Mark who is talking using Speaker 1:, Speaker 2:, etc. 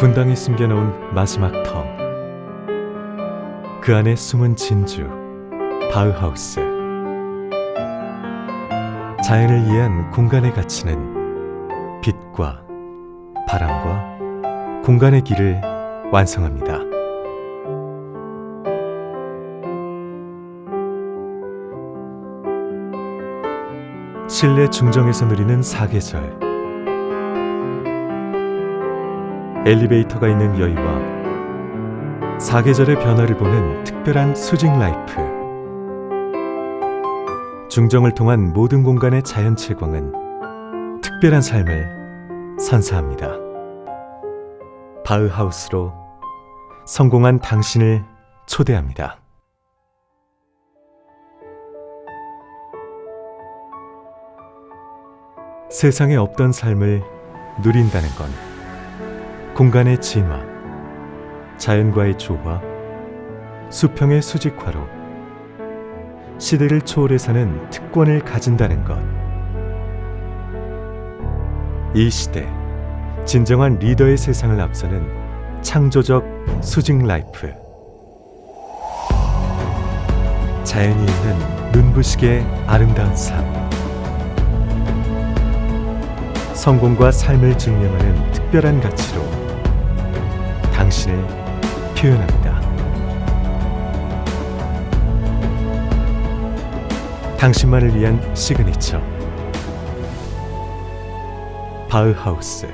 Speaker 1: 분당에 숨겨놓은 마지막 터. 그 안에 숨은 진주, 바우하우스. 자연을 이해한 공간의 가치는 빛과 바람과 공간의 길을 완성합니다. 실내 중정에서 누리는 사계절. 엘리베이터가 있는 여유와 사계절의 변화를 보는 특별한 수직 라이프. 중정을 통한 모든 공간의 자연 채광은 특별한 삶을 선사합니다. 바흐하우스로 성공한 당신을 초대합니다. 세상에 없던 삶을 누린다는 건 공간의 진화, 자연과의 조화, 수평의 수직화로 시대를 초월해 사는 특권을 가진다는 것. 이 시대, 진정한 리더의 세상을 앞서는 창조적 수직 라이프. 자연이 있는 눈부시게 아름다운 삶. 성공과 삶을 증명하는 특별한 가치로 당신을 표현합니다. 당신만을 위한 시그니처 바흐하우스